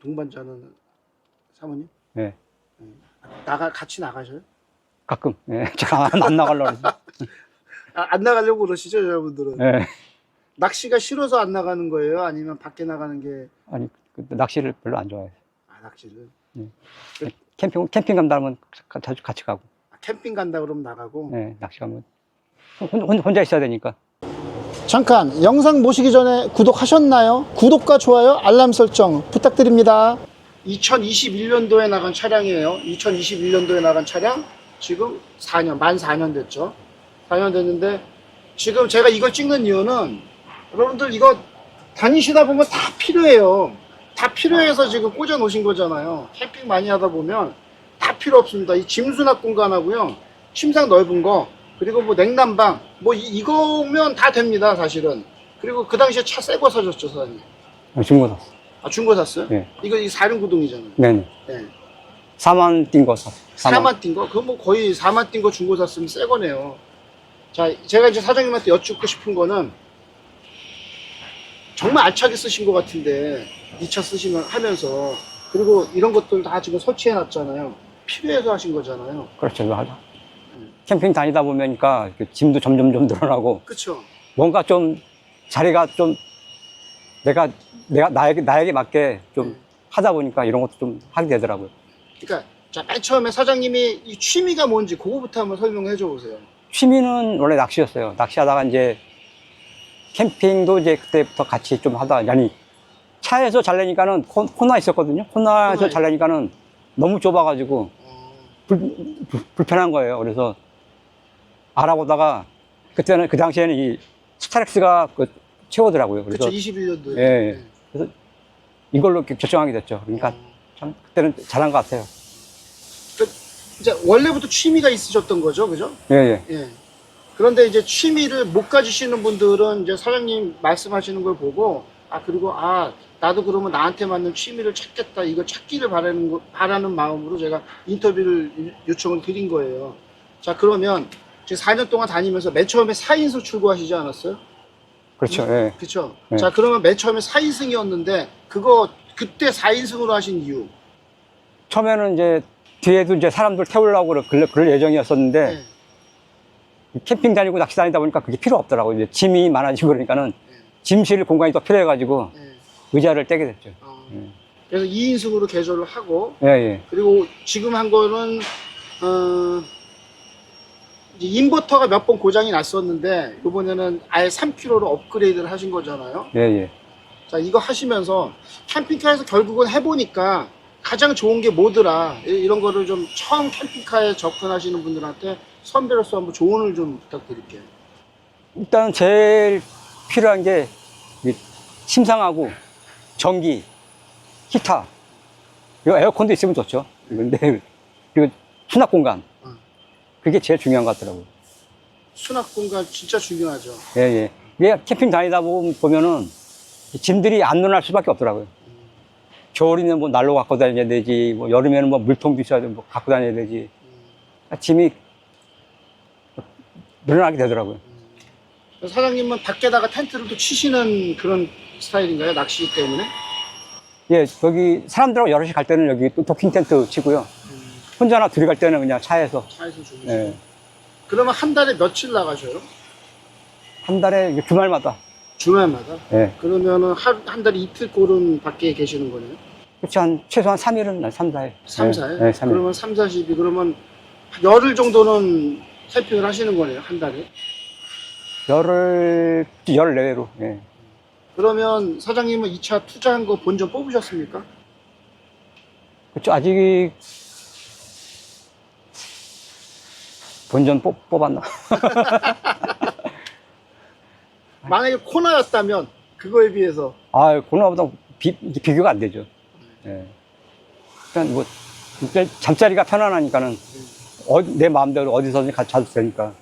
동반자는 사모님? 예. 나가 같이 나가셔요? 가끔. 예. 제가 안 나가려고 그래서. 아, 안 나가려고 그러시죠, 여러분들은? 예. 낚시가 싫어서 안 나가는 거예요? 아니면 밖에 나가는 게 아니, 그 낚시를 별로 안 좋아해요. 아, 낚시를 캠핑, 캠핑 간다면 가- 자주 같이 가고. 아, 캠핑 간다 그러면 나가고 예, 낚시 가면. 혼- 혼- 혼자 있어야 되니까. 잠깐 영상 보시기 전에 구독하셨나요? 구독과 좋아요, 알람 설정 부탁드립니다. 2021년도에 나간 차량이에요. 2021년도에 나간 차량 지금 4년, 만 4년 됐죠. 4년 됐는데 지금 제가 이걸 찍는 이유는 여러분들 이거 다니시다 보면 다 필요해요. 다 필요해서 지금 꽂아 놓으신 거잖아요. 캠핑 많이 하다 보면 다 필요 없습니다. 이 짐 수납 공간하고요. 침상 넓은 거, 그리고 뭐 냉난방, 뭐 이- 이거면 다 됩니다, 사실은. 그리고 그 당시에 차 새 거 사줬죠, 사장님. 어, 중고 샀어. 아, 중고 샀어요? 네. 이거 이 사륜구동이잖아요. 네네. 네. 4만 뛴거 샀어. 4만 뛴 거? 그거 뭐 거의 4만 뛴거 중고 샀으면 새 거네요. 자, 제가 이제 사장님한테 여쭙고 싶은 거는 정말 알차게 쓰신 것 같은데 이 차 쓰시면 하면서 그리고 이런 것들 다 지금 설치해 놨잖아요. 필요해서 하신 거잖아요. 그렇죠. 이거 하자. 캠핑 다니다 보니까 그 짐도 점점 좀 늘어나고 그쵸? 뭔가 좀 자리가 좀 내가 내가 나에게 나에게 맞게 좀 네. 하다 보니까 이런 것도 좀 하게 되더라고요. 그러니까 자, 맨 처음에 사장님이 이 취미가 뭔지 그거부터 한번 설명해 줘 보세요. 취미는 원래 낚시였어요. 낚시하다가 이제 캠핑도 이제 그때부터 같이 좀 하다 아니 차에서 잘래니까는 코- 코나 있었거든요. 코나에서 코나에. 잘래니까는 너무 좁아가지고 어, 불, 불- 불편한 거예요. 그래서 알아보다가 그때는 그 당시에는 이 스타렉스가 그 최고더라고요. 그래서 그쵸, 21년도에. 예, 예. 이걸로 이렇게 결정하게 됐죠. 그러니까 참 그때는 잘한 것 같아요. 이제 원래부터 취미가 있으셨던 거죠, 그죠? 예, 예. 예. 그런데 이제 취미를 못 가지시는 분들은 이제 사장님 말씀하시는 걸 보고 아 그리고 아 나도 그러면 나한테 맞는 취미를 찾겠다 이거 찾기를 바라는 거, 바라는 마음으로 제가 인터뷰를 요- 요청을 드린 거예요. 자 그러면 지금 4년 동안 다니면서 맨 처음에 4인승 출고하시지 않았어요? 그렇죠. 예. 그렇죠. 네. 자 그러면 맨 처음에 4인승이었는데 그거 그때 4인승으로 하신 이유. 처음에는 이제 뒤에도 이제 사람들 태우려고 그럴, 그럴- 예정이었었는데 네. 캠핑 다니고 낚시 다니다 보니까 그게 필요 없더라고요. 이제 짐이 많아지고 그러니까는 짐실 공간이 더 필요해가지고 네. 의자를 떼게 됐죠. 어, 예. 그래서 2인승으로 개조를 하고 예, 예. 그리고 지금 한 거는 어, 인버터가 몇 번 고장이 났었는데 이번에는 아예 3kg로 업그레이드를 하신 거잖아요. 예, 예. 자 이거 하시면서 캠핑카에서 결국은 해보니까 가장 좋은 게 뭐더라 이- 이런 거를 좀 처음 캠핑카에 접근하시는 분들한테 선배로서 한번 조언을 좀 부탁드릴게요. 일단 제일 필요한 게이 침상하고 전기, 히터. 이거 에어컨도 있으면 좋죠. 근데 그리고 수납 공간. 응. 그게 제일 중요한 것 같더라고요. 수납 공간 진짜 중요하죠. 예, 예. 이게 캠핑 다니다 보- 보면은 짐들이 안 늘어날 수밖에 없더라고요. 겨울이면 뭐 난로 갖고 다녀야 되지, 뭐 여름에는 뭐 물통도 있어야 되고 뭐 갖고 다녀야 되지. 음, 짐이 늘어나게 되더라고요. 사장님은 밖에다가 텐트를 또 치시는 그런 스타일인가요? 낚시 때문에? 예, 여기 사람들하고 여럿이 갈 때는 여기 또 도킹 텐트 치고요. 혼자나 둘이 갈 때는 그냥 차에서 차에서 주무시고. 예, 그러면 한 달에 며칠 나가셔요? 한 달에 이게 주말마다. 주말마다? 예. 그러면은 한, 한 달에 이틀 꼴은 밖에 계시는 거네요? 그렇지, 한, 최소한 3일은, 3, 4일. 3, 4일? 네, 3일. 그러면 3, 40이 그러면 열흘 정도는 캠핑을 하시는 거네요, 한 달에? 열흘, 열 내외로. 예. 그러면 사장님은 이 차 투자한 거 본전 뽑으셨습니까? 그렇죠. 아직 본전 뽑, 뽑았나? 만약에 코나였다면 그거에 비해서 아, 코로나보다 비, 비교가 안 되죠. 예. 그냥 뭐, 진짜 잠자리가 편안하니까는 어, 내 마음대로 어디서든지 같이 자도 되니까.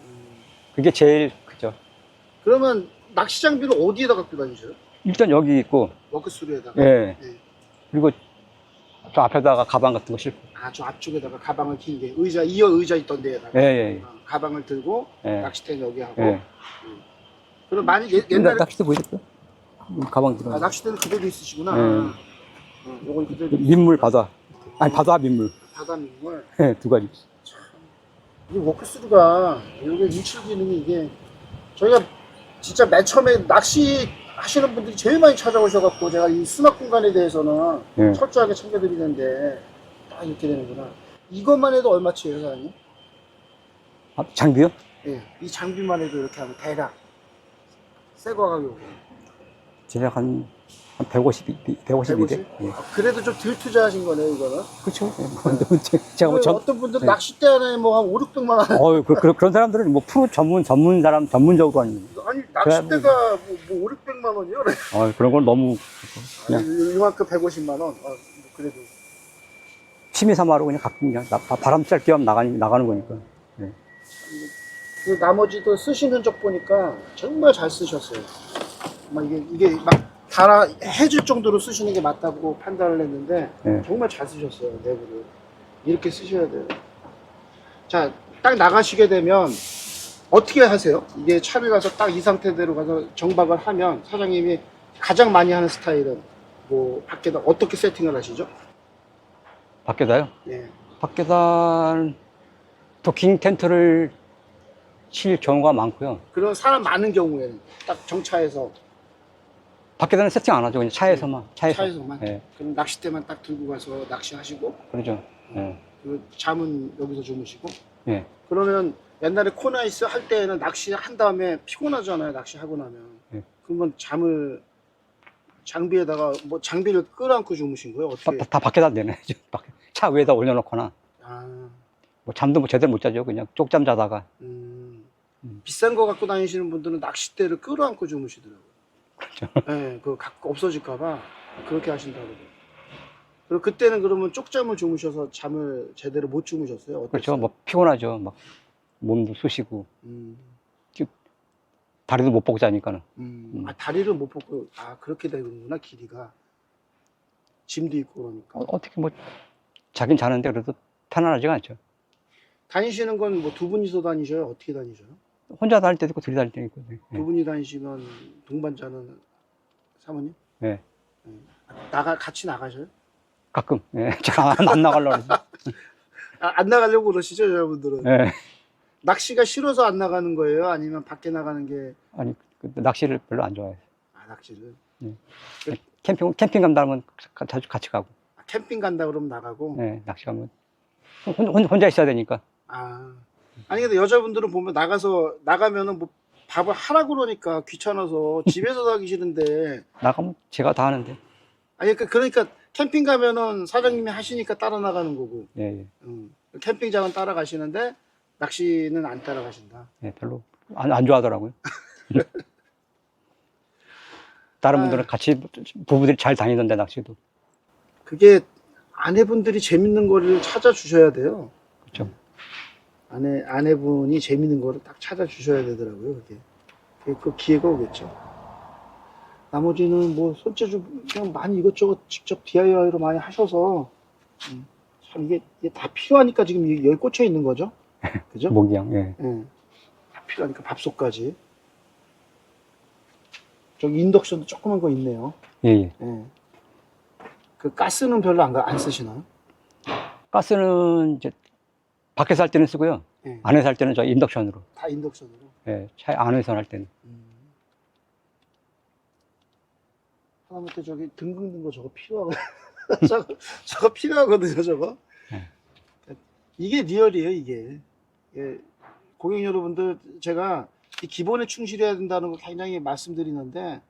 그게 제일 크죠. 그러면 낚시 장비를 어디에다 갖고 다니셔요? 일단 여기 있고, 워크스루에다가? 예. 네. 그리고 저 앞에다가 가방 같은 거 싣고. 아, 저 앞쪽에다가 가방을 긴게 의자, 이어 의자 있던 데에다가 예, 예, 어, 가방을 들고 예. 낚싯대는 여기 하고 예. 그럼 만약 예, 옛날 옛날에 낚시대 보이셨어요? 가방 들어. 아, 낚싯대는 그대로 있으시구나. 네. 어, 요건 그대로 민물 바다. 아니 바다 민물. 바다 민물. 예, 두 가지. 이 워크스루가 이게 인출 기능이 이게 저희가 진짜 맨 처음에 낚시 하시는 분들이 제일 많이 찾아오셔갖고 제가 이 수납 공간에 대해서는 예. 철저하게 챙겨드리는데 딱 이렇게 되는구나. 이것만 해도 얼마치예요, 사장님? 아, 장비요? 예, 이 장비만 해도 이렇게 하면 대략 새거 가격 제작 한, 한 150, 150 이래. 150? 예. 아, 그래도 좀 덜 투자하신 거네요, 이거는. 그렇죠. 예, 뭐, 제가 뭐 전, 어떤 분들은 네. 낚싯대 하나에 뭐 한 5, 600만 원. 어, 그, 그, 그런 사람들은 뭐 프로 전문, 전문 사람, 전문적으로 하는 거예요. 아니, 낚싯대가 뭐, 뭐 5, 600만 원이요? 어, 그런 걸 너무 그냥 아니, 이만큼 150만 원. 어, 뭐 그래도. 취미 삼아로 그냥 가끔 그냥 나- 바- 바람 쐴 겸 나가는, 나가는 거니까. 그 나머지도 쓰신 흔적 보니까 정말 잘 쓰셨어요. 막 이게, 이게 막 달아 해줄 정도로 쓰시는 게 맞다고 판단을 했는데 네. 정말 잘 쓰셨어요, 내부를. 이렇게 쓰셔야 돼요. 자, 딱 나가시게 되면 어떻게 하세요? 이게 차를 가서 딱 이 상태대로 가서 정박을 하면 사장님이 가장 많이 하는 스타일은 뭐 밖에다 어떻게 세팅을 하시죠? 밖에다요? 예. 밖에다 도킹 텐트를 칠 경우가 많고요. 그런 사람 많은 경우에는 딱 정차해서 밖에다는 세팅 안 하죠. 그냥 차에서만. 차에서. 차에서만 예, 그럼 낚싯대만 딱 들고 가서 낚시하시고 그러죠. 예. 그 잠은 여기서 주무시고 예. 그러면 옛날에 코나이스 할 때는 낚시 한 다음에 피곤하잖아요 낚시하고 나면 예. 그러면 잠을 장비에다가 뭐 장비를 끌어안고 주무신 거예요 다, 어떻게 다, 다 밖에다 내놔야죠. 밖에. 차 위에다 올려놓거나. 아, 뭐 잠도 뭐 제대로 못 자죠. 그냥 쪽잠 자다가. 음, 음. 비싼 거 갖고 다니시는 분들은 낚싯대를 끌어안고 주무시더라고요 그렇죠. 예, 갖고 없어질까봐 그렇게 하신다고 그리고 그때는 그러면 쪽잠을 주무셔서 잠을 제대로 못 주무셨어요 어땠어요? 그렇죠. 뭐 피곤하죠. 막 몸도 쑤시고 음. 다리도 못 보고 자니까는. 음, 음. 아, 다리를 못 뽑고, 아, 그렇게 되는구나, 길이가. 짐도 있고 그러니까. 어, 어떻게 뭐 자긴 자는데 그래도 편안하지가 않죠. 다니시는 건 뭐 두 분이서 다니셔요? 어떻게 다니셔요? 혼자 다닐 때도 있고 둘이 다닐 때도 있고. 네. 두 분이 다니시면 동반자는 사모님? 네. 네. 나가, 같이 나가셔요? 가끔. 예. 제가 안, 안 나가려고 그러지. 아, 안 나가려고 그러시죠, 여러분들은? 예. 낚시가 싫어서 안 나가는 거예요? 아니면 밖에 나가는 게, 아니 그 낚시를 별로 안 좋아해요. 아, 낚시를. 캠핑 캠핑 간다면 가- 자주 같이 가고. 아, 캠핑 간다 그러면 나가고. 예. 낚시 가면 혼, 혼, 혼자 있어야 되니까. 아. 아니, 근데 여자분들은 보면 나가서, 나가면은 뭐 밥을 하라고 그러니까 귀찮아서 집에서 하기 싫은데, 나가면 제가 다 하는데. 아니 그러니까, 그러니까 캠핑 가면은 사장님이 하시니까 따라 나가는 거고 예, 예. 음. 캠핑장은 따라가시는데 낚시는 안 따라가신다. 예, 별로 안, 안 좋아하더라고요. 다른 아. 분들은 같이 부부들이 잘 다니던데 낚시도. 그게 아내분들이 재밌는 거를 찾아주셔야 돼요. 그렇죠. 아내 아내분이 재밌는 거를 딱 찾아주셔야 되더라고요. 그게 그 기회가 오겠죠. 나머지는 뭐 손재주 그냥 많이 이것저것 직접 DIY로 많이 하셔서 음, 참 이게, 이게 다 필요하니까 지금 이- 여기 꽂혀 있는 거죠. 그죠? 모기향. 예. 예. 다 필요하니까 밥솥까지. 저기 인덕션도 조그만 거 있네요. 예, 예. 예. 그 가스는 별로 안, 가- 안 쓰시나요? 가스는 이제 밖에서 할 때는 쓰고요. 예. 안에서 할 때는 저 인덕션으로. 다 인덕션으로. 예. 차 안에서 할 때는. 음. 하다못해 저기 등 긁는 거 저거 필요하거든요. 저거, 저거 필요하거든요, 저거. 네. 이게 리얼이에요, 이게. 예, 고객 여러분들, 제가 이 기본에 충실해야 된다는 거 굉장히 말씀드리는데,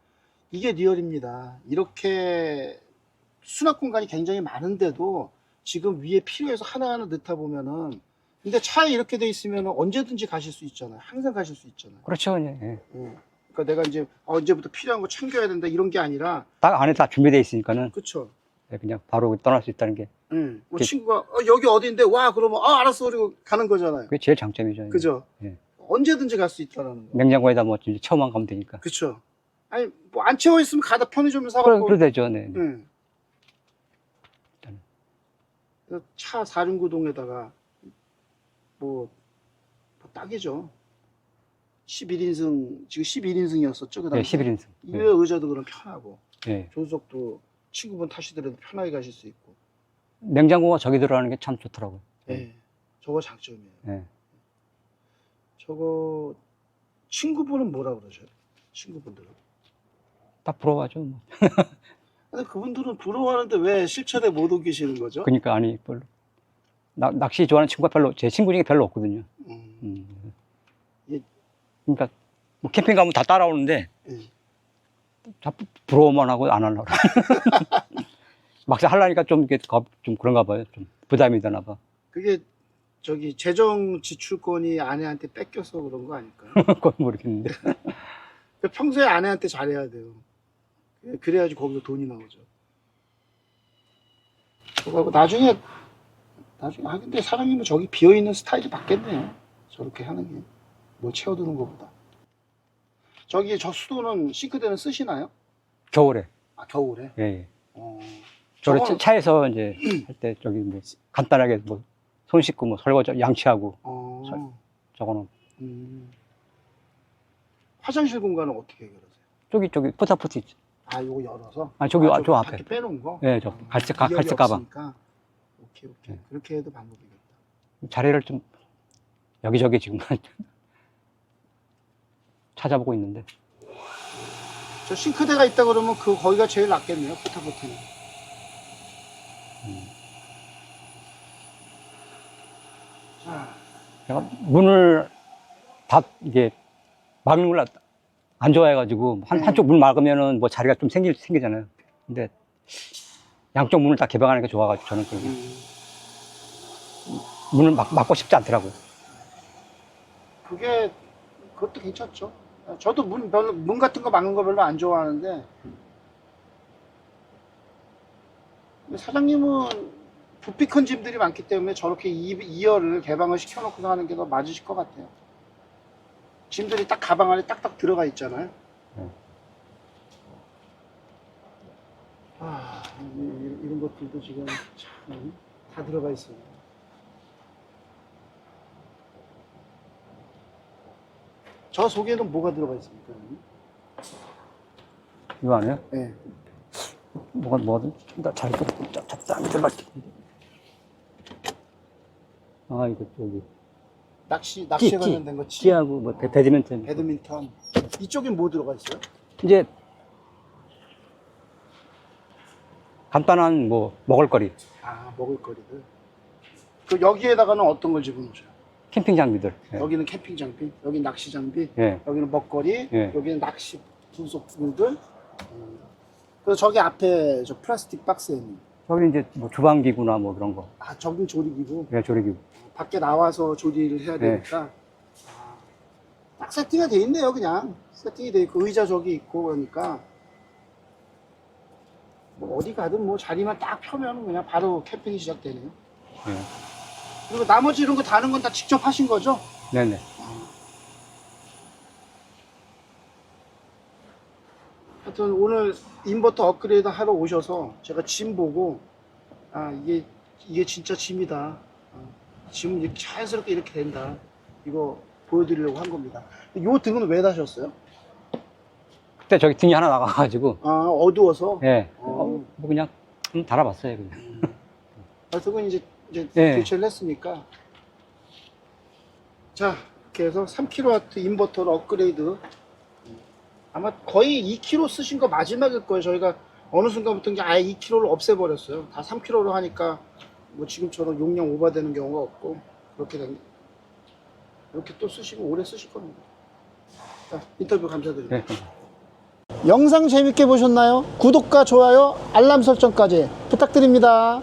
이게 리얼입니다. 이렇게 수납 공간이 굉장히 많은데도 지금 위에 필요해서 하나하나 넣다 보면은, 근데 차에 이렇게 돼 있으면 언제든지 가실 수 있잖아요. 항상 가실 수 있잖아요. 그렇죠. 예. 예. 어. 그러니까 내가 이제 언제부터 필요한 거 챙겨야 된다 이런 게 아니라 딱 안에 다 준비되어 있으니까는 예, 그냥 바로 떠날 수 있다는 게 응. 뭐 그- 친구가 어, 여기 어디인데 와 그러면 아 알았어 그리고 가는 거잖아요 그게 제일 장점이죠. 예. 그죠 예. 언제든지 갈 수 있다라는 거 냉장고에다 뭐 이제 처음만 가면 되니까. 그쵸 아니 뭐 안 채워 있으면 가다 편의점에 그래, 사갖고 그래 되죠. 네. 응. 일단은. 그래서 차 4륜구동에다가 뭐, 뭐 딱이죠 11인승 지금 11인승이었었죠 그 예, 당시 11인승. 이외 의자도 그럼 편하고 예. 조수석도 친구분 타시더라도 편하게 가실 수 있고. 냉장고가 저기 들어가는 게 참 좋더라고요. 예. 저거 장점이에요. 예. 저거 친구분은 뭐라 그러죠? 친구분들은. 딱 부러워하죠. 뭐. 근데 그분들은 부러워하는데 왜 실천에 못 옮기시는 거죠? 그러니까 아니 별로 나- 낚시 좋아하는 친구가 별로 제 친구 중에 별로 없거든요. 음, 음. 예. 그러니까 뭐 캠핑 가면 다 따라오는데 예. 다 부- 부러워만 하고 안 하려고. 막상 하려니까 좀 이게 겁- 좀 그런가 봐요. 좀 부담이 되나 봐. 그게 저기 재정 지출권이 아내한테 뺏겨서 그런 거 아닐까요? 그건 모르겠는데. 그러니까 평소에 아내한테 잘해야 돼요. 그래야지 거기서 돈이 나오죠. 그거하고 나중에 나중에 아 근데 사장님은 저기 비어 있는 스타일이 맞겠네요. 저렇게 하는 게 뭐 채워두는 것보다. 저기 저 수도는 싱크대는 쓰시나요? 겨울에. 아 겨울에. 예. 예. 어. 저를 차- 차에서 이제 할 때 저기 뭐 간단하게 뭐 손 씻고 뭐 설거지 양치하고 어. 저거는 음. 화장실 공간은 어떻게 해결하세요? 저기 저기 포타포트 있죠. 아 요거 열어서. 아 저기 아, 저 앞에. 빼놓은 거. 예, 저 갈색 가, 갈색 가방. 없으니까. 오케이 오케이. 네. 그렇게 해도 방법이겠다. 자리를 좀 여기저기 지금 찾아보고 있는데 저 싱크대가 있다 그러면 그 거기가 제일 낫겠네요. 포타포트는. 문을 다 이게 막는 걸 안 좋아해가지고 한 음. 한쪽 문 막으면은 뭐 자리가 좀 생길 생기잖아요. 근데 양쪽 문을 다 개방하는 게 좋아가지고 저는 그 음, 문을 막, 막고 싶지 않더라고요. 그게 그것도 괜찮죠. 저도 문 별로 문 같은 거 막는 거 별로 안 좋아하는데 근데 사장님은 부피 큰 짐들이 많기 때문에 저렇게 이, 이열을 개방을 시켜놓고 하는 게 더 맞으실 것 같아요. 짐들이 딱 가방 안에 딱딱 들어가 있잖아요. 네. 아, 이- 이런 것들도 지금 참 다 들어가 있어요. 저 속에는 뭐가 들어가 있습니까? 이거 아니에요? 네. 뭐가 뭐든 나잘 잡다 밑에 맞. 아 이거 저기 낚시 낚시 에 찌, 찌. 관련된 거 찌, 찌하고 뭐 배- 배드민턴 배드민턴. 이쪽엔 뭐 들어가 있어요? 이제 간단한 뭐 먹을거리 아 먹을거리들. 그 여기에다가는 어떤 걸 집어넣으셔요? 캠핑 장비들 예. 여기는 캠핑 장비, 여기 낚시 장비, 예. 여기는 먹거리, 예. 여기는 낚시 분속품들. 음. 그리고 저기 앞에 저 플라스틱 박스에는. 저기 이제 뭐 주방기구나 뭐 그런 거. 아 저긴 조리기구. 예, 조리기구. 밖에 나와서 조리를 해야 네. 되니까. 아, 딱 세팅이 돼 있네요 그냥. 세팅이 돼 있고 의자 저기 있고 그러니까. 뭐 어디 가든 뭐 자리만 딱 펴면 그냥 바로 캠핑이 시작되네요. 예. 그리고 나머지 이런 거 다는 건다 직접 하신 거죠? 네 네 하여튼 오늘 인버터 업그레이드 하러 오셔서 제가 짐 보고 아 이게 이게 진짜 짐이다 아, 짐은 이렇게 자연스럽게 이렇게 된다 이거 보여드리려고 한 겁니다 요 등은 왜 다셨어요? 그때 저기 등이 하나 나가가지고 아 어두워서 예. 어. 어, 뭐 그냥 좀 달아봤어요 그냥 하여튼 이제 이제 네. 교체를 했으니까 자 이렇게 해서 3kW 인버터를 업그레이드 아마 거의 2kg 쓰신 거 마지막일 거예요. 저희가 어느 순간부터 이제 아예 2kg를 없애버렸어요. 다 3kg로 하니까 뭐 지금처럼 용량 오버되는 경우가 없고 그렇게 된 이렇게 또 쓰시고 오래 쓰실 겁니다. 자 인터뷰 감사드립니다. 예. 영상 재밌게 보셨나요? 구독과 좋아요 알람 설정까지 부탁드립니다